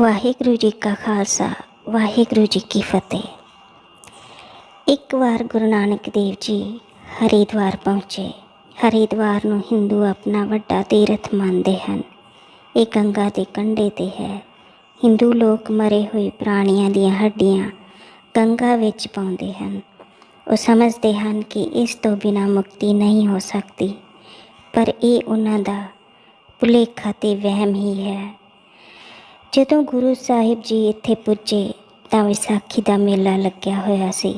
ਵਾਹਿਗੁਰੂ ਜੀ ਕਾ ਖਾਲਸਾ, ਵਾਹਿਗੁਰੂ ਜੀ ਕੀ ਫਤਿਹ। ਇੱਕ ਵਾਰ ਗੁਰੂ ਨਾਨਕ ਦੇਵ ਜੀ ਹਰਿਦੁਆਰ ਪਹੁੰਚੇ। ਹਰਿਦੁਆਰ ਨੂੰ ਹਿੰਦੂ ਆਪਣਾ ਵੱਡਾ ਤੀਰਥ ਮੰਨਦੇ ਹਨ। ਇਹ ਗੰਗਾ ਦੇ ਕੰਢੇ ਤੇ ਹੈ। ਹਿੰਦੂ ਲੋਕ ਮਰੇ ਹੋਏ ਪ੍ਰਾਣੀਆਂ ਦੀਆਂ ਹੱਡੀਆਂ ਗੰਗਾ ਵਿੱਚ ਪਾਉਂਦੇ ਹਨ। ਉਹ ਸਮਝਦੇ ਹਨ ਕਿ ਇਸ ਤੋਂ ਬਿਨਾਂ ਮੁਕਤੀ ਨਹੀਂ ਹੋ ਸਕਦੀ। ਪਰ ਇਹ ਉਹਨਾਂ ਦਾ ਭੁਲੇਖਾ ਤੇ ਵਹਿਮ ਹੀ ਹੈ। ਜਦੋਂ ਗੁਰੂ ਸਾਹਿਬ ਜੀ ਇੱਥੇ ਪੁੱਜੇ, ਤਾਂ ਵਿਸਾਖੀ ਦਾ ਮੇਲਾ ਲੱਗਿਆ ਹੋਇਆ ਸੀ।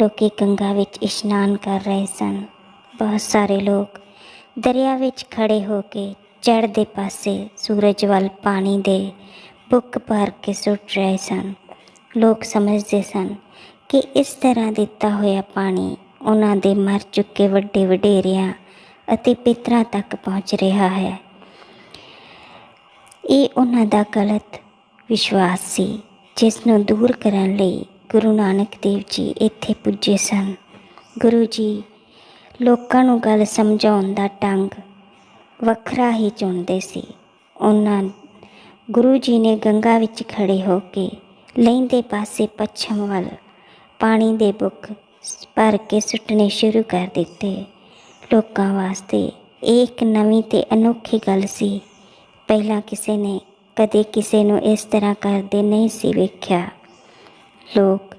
ਲੋਕੀ ਗੰਗਾ ਵਿੱਚ ਇਸ਼ਨਾਨ ਕਰ ਰਹੇ ਸਨ। ਬਹੁਤ ਸਾਰੇ ਲੋਕ ਦਰਿਆ ਵਿੱਚ ਖੜੇ ਹੋ ਕੇ ਚੜ੍ਹਦੇ ਪਾਸੇ ਸੂਰਜ ਵੱਲ ਪਾਣੀ ਦੇ ਬੁੱਕ ਭਰ ਕੇ ਸੁੱਟ ਰਹੇ ਸਨ। ਲੋਕ ਸਮਝਦੇ ਸਨ ਕਿ ਇਸ ਤਰ੍ਹਾਂ ਦਿੱਤਾ ਹੋਇਆ ਪਾਣੀ ਉਹਨਾਂ ਦੇ ਮਰ ਚੁੱਕੇ ਵੱਡੇ ਵਡੇਰਿਆਂ ਅਤੇ ਪਿਤਰਾਂ ਤੱਕ ਪਹੁੰਚ ਰਿਹਾ ਹੈ। ਇਹ ਉਹਨਾਂ ਦਾ ਗਲਤ ਵਿਸ਼ਵਾਸ ਸੀ, ਜਿਸ ਨੂੰ ਦੂਰ ਕਰਨ ਲਈ ਗੁਰੂ ਨਾਨਕ ਦੇਵ ਜੀ ਇੱਥੇ ਪੁੱਜੇ ਸਨ। ਗੁਰੂ ਜੀ, ਲੋਕਾਂ ਨੂੰ ਗੱਲ ਸਮਝਾਉਣ ਦਾ ਢੰਗ ਵੱਖਰਾ ਹੀ ਚੁਣਦੇ ਸੀ। ਉਹਨਾਂ, ਗੁਰੂ ਜੀ ਨੇ ਗੰਗਾ ਵਿੱਚ ਖੜੇ ਹੋ ਕੇ ਲਹਿੰਦੇ ਪਾਸੇ ਪੱਛਮ ਵੱਲ ਪਾਣੀ ਦੇ ਬੁੱਕ ਭਰ ਕੇ ਸੁੱਟਣੇ ਸ਼ੁਰੂ ਕਰ ਦਿੱਤੇ। ਲੋਕਾਂ ਵਾਸਤੇ ਇਹ ਇੱਕ ਨਵੀਂ ਤੇ ਅਨੋਖੀ ਗੱਲ ਸੀ ਪਹਿਲਾਂ ਕਿਸੇ ਨੇ ਕਦੇ ਕਿਸੇ ਨੂੰ ਇਸ ਤਰ੍ਹਾਂ ਕਰਦੇ ਨਹੀਂ ਸੀ ਵੇਖਿਆ। ਲੋਕ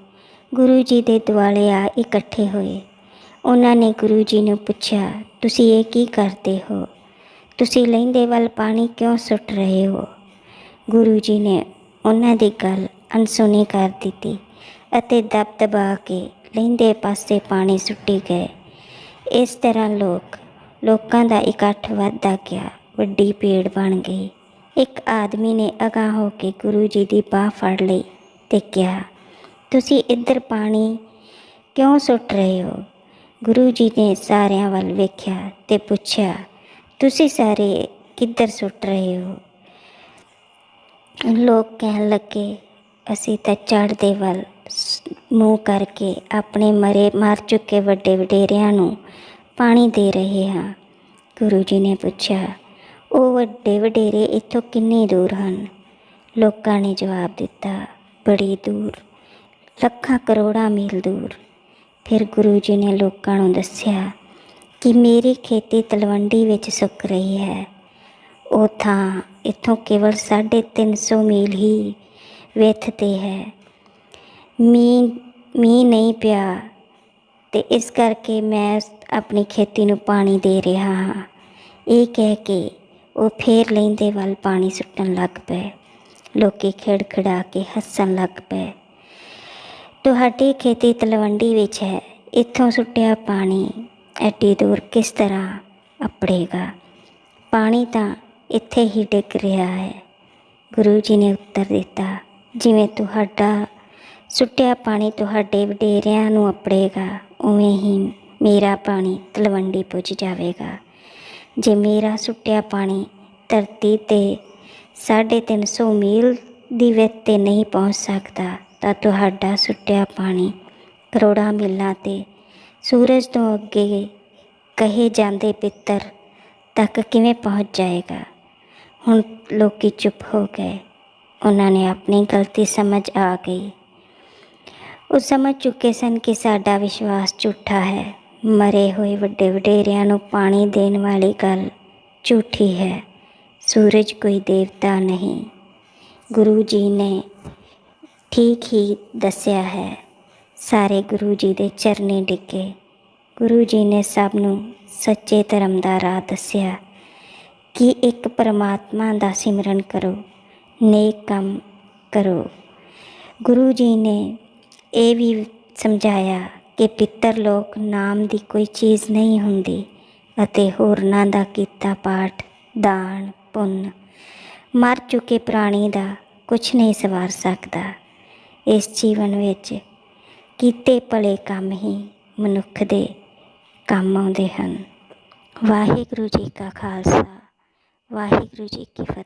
ਗੁਰੂ ਜੀ ਦੇ ਦੁਆਲੇ ਆ ਇਕੱਠੇ ਹੋਏ। ਉਹਨਾਂ ਨੇ ਗੁਰੂ ਜੀ ਨੂੰ ਪੁੱਛਿਆ, ਤੁਸੀਂ ਇਹ ਕੀ ਕਰਦੇ ਹੋ? ਤੁਸੀਂ ਲਹਿੰਦੇ ਵੱਲ ਪਾਣੀ ਕਿਉਂ ਸੁੱਟ ਰਹੇ ਹੋ? ਗੁਰੂ ਜੀ ਨੇ ਉਹਨਾਂ ਦੀ ਗੱਲ ਅਣਸੁਣੀ ਕਰ ਦਿੱਤੀ ਅਤੇ ਦਬ ਦਬਾ ਕੇ ਲਹਿੰਦੇ ਪਾਸੇ ਪਾਣੀ ਸੁੱਟੀ ਗਏ। ਇਸ ਤਰ੍ਹਾਂ ਲੋਕ ਲੋਕਾਂ ਦਾ ਇਕੱਠ ਵੱਧਦਾ ਗਿਆ। ਵੱਡੀ ਭੀੜ ਬਣ ਗਈ। ਇੱਕ ਆਦਮੀ ਨੇ ਅਗਾਂਹ ਹੋ ਕੇ ਗੁਰੂ ਜੀ ਦੀ ਬਾਹ ਫੜ ਲਈ ਤੇ ਕਿਹਾ, ਤੁਸੀਂ ਇੱਧਰ ਪਾਣੀ ਕਿਉਂ ਸੁੱਟ ਰਹੇ ਹੋ? ਗੁਰੂ ਜੀ ਨੇ ਸਾਰਿਆਂ ਵੱਲ ਵੇਖਿਆ ਤੇ ਪੁੱਛਿਆ, ਤੁਸੀਂ ਸਾਰੇ ਕਿੱਧਰ ਸੁੱਟ ਰਹੇ ਹੋ? ਲੋਕ ਕਹਿਣ ਲੱਗੇ, ਅਸੀਂ ਤਾਂ ਚੜ੍ਹਦੇ ਵੱਲ ਮੂੰਹ ਕਰਕੇ ਆਪਣੇ ਮਰੇ, ਮਰ ਚੁੱਕੇ ਵੱਡੇ ਵਡੇਰਿਆਂ ਨੂੰ ਪਾਣੀ ਦੇ ਰਹੇ ਹਾਂ। ਗੁਰੂ ਜੀ ਨੇ ਪੁੱਛਿਆ ਉਹ ਵੱਡੇ ਵਡੇਰੇ ਇੱਥੋਂ ਕਿੰਨੀ ਦੂਰ ਹਨ? ਲੋਕਾਂ ਨੇ ਜਵਾਬ ਦਿੱਤਾ, ਬੜੀ ਦੂਰ, ਲੱਖਾਂ ਕਰੋੜਾਂ ਮੀਲ ਦੂਰ। ਫਿਰ ਗੁਰੂ ਜੀ ਨੇ ਲੋਕਾਂ ਨੂੰ ਦੱਸਿਆ ਕਿ ਮੇਰੀ ਖੇਤੀ ਤਲਵੰਡੀ ਵਿੱਚ ਸੁੱਕ ਰਹੀ ਹੈ। ਉਹ ਥਾਂ ਇੱਥੋਂ ਕੇਵਲ 350 ਮੀਲ ਹੀ ਵਿੱਥ ਤੇ ਹੈ। ਮੀਂਹ ਮੀਂਹ ਨਹੀਂ ਪਿਆ ਤੇ ਇਸ ਕਰਕੇ ਮੈਂ ਆਪਣੀ ਖੇਤੀ ਨੂੰ ਪਾਣੀ ਦੇ ਰਿਹਾ ਹਾਂ। ਇਹ ਕਹਿ ਕੇ ਉਹ ਫੇਰ ਲੈਂਦੇ ਵੱਲ ਪਾਣੀ ਸੁੱਟਣ ਲੱਗ ਪਏ। ਲੋਕੀ ਖਿੜਖਿੜਾ ਕੇ ਹੱਸਣ ਲੱਗ ਪਏ। ਤੁਹਾਡੀ ਖੇਤੀ ਤਲਵੰਡੀ ਵਿੱਚ ਹੈ, ਇੱਥੋਂ ਸੁੱਟਿਆ ਪਾਣੀ ਐਡੀ ਦੂਰ ਕਿਸ ਤਰ੍ਹਾਂ ਅਪੜੇਗਾ? ਪਾਣੀ ਤਾਂ ਇੱਥੇ ਹੀ ਡਿੱਗ ਰਿਹਾ ਹੈ। ਗੁਰੂ ਜੀ ਨੇ ਉੱਤਰ ਦਿੱਤਾ, ਜਿਵੇਂ ਤੁਹਾਡਾ ਸੁੱਟਿਆ ਪਾਣੀ ਤੁਹਾਡੇ ਵਡੇਰਿਆਂ ਨੂੰ ਅਪੜੇਗਾ, ਉਵੇਂ ਹੀ ਮੇਰਾ ਪਾਣੀ ਤਲਵੰਡੀ ਪੁੱਜ ਜਾਵੇਗਾ। ਜੇ ਮੇਰਾ ਸੁੱਟਿਆ ਪਾਣੀ ਧਰਤੀ ਤੇ 350 ਮੀਲ ਦੀ ਵਿੱਥ ਤੇ ਨਹੀਂ ਪਹੁੰਚ ਸਕਦਾ, ਤਾਂ ਤੁਹਾਡਾ ਸੁੱਟਿਆ ਪਾਣੀ ਕਰੋੜਾਂ ਮੀਲਾਂ ਤੇ ਸੂਰਜ ਤੋਂ ਅੱਗੇ ਕਹੇ ਜਾਂਦੇ ਪਿੱਤਰ ਤੱਕ ਕਿਵੇਂ ਪਹੁੰਚ ਜਾਏਗਾ? ਹੁਣ ਲੋਕੀ ਚੁੱਪ ਹੋ ਗਏ। ਉਹਨਾਂ ਨੇ ਆਪਣੀ ਗਲਤੀ ਸਮਝ ਆ ਗਈ। ਉਹ ਸਮਝ ਚੁੱਕੇ ਸਨ ਕਿ ਸਾਡਾ ਵਿਸ਼ਵਾਸ ਝੂਠਾ ਹੈ। ਮਰੇ ਹੋਏ ਵੱਡੇ ਵਡੇਰਿਆਂ ਨੂੰ ਪਾਣੀ ਦੇਣ ਵਾਲੀ ਗੱਲ ਝੂਠੀ ਹੈ। ਸੂਰਜ ਕੋਈ ਦੇਵਤਾ ਨਹੀਂ। ਗੁਰੂ ਜੀ ਨੇ ਠੀਕ ਹੀ ਦੱਸਿਆ ਹੈ। ਸਾਰੇ ਗੁਰੂ ਜੀ ਦੇ ਚਰਨੇ ਡਿੱਗੇ। ਗੁਰੂ ਜੀ ਨੇ ਸਭ ਨੂੰ ਸੱਚੇ ਧਰਮ ਦਾ ਰਾਹ ਦੱਸਿਆ ਕਿ ਇੱਕ ਪਰਮਾਤਮਾ ਦਾ ਸਿਮਰਨ ਕਰੋ, ਨੇਕ ਕੰਮ ਕਰੋ। ਗੁਰੂ ਜੀ ਨੇ ਇਹ ਵੀ ਸਮਝਾਇਆ ਕਿ ਪਿੱਤਰ ਲੋਕ ਨਾਮ ਦੀ ਕੋਈ ਚੀਜ਼ ਨਹੀਂ ਹੁੰਦੀ ਅਤੇ ਹੋਰਨਾਂ ਦਾ ਕੀਤਾ ਪਾਠ, ਦਾਨ, ਪੁੰਨ। ਮਰ ਚੁੱਕੇ ਪ੍ਰਾਣੀ ਦਾ ਕੁਝ ਨਹੀਂ ਸਵਾਰ ਸਕਦਾ। ਇਸ ਜੀਵਨ ਵਿੱਚ ਕੀਤੇ ਭਲੇ ਕੰਮ ਹੀ ਮਨੁੱਖ ਦੇ ਕੰਮ ਆਉਂਦੇ ਹਨ। ਵਾਹਿਗੁਰੂ ਜੀ ਕਾ ਖਾਲਸਾ, ਵਾਹਿਗੁਰੂ ਜੀ ਕੀ ਫਤਿਹ।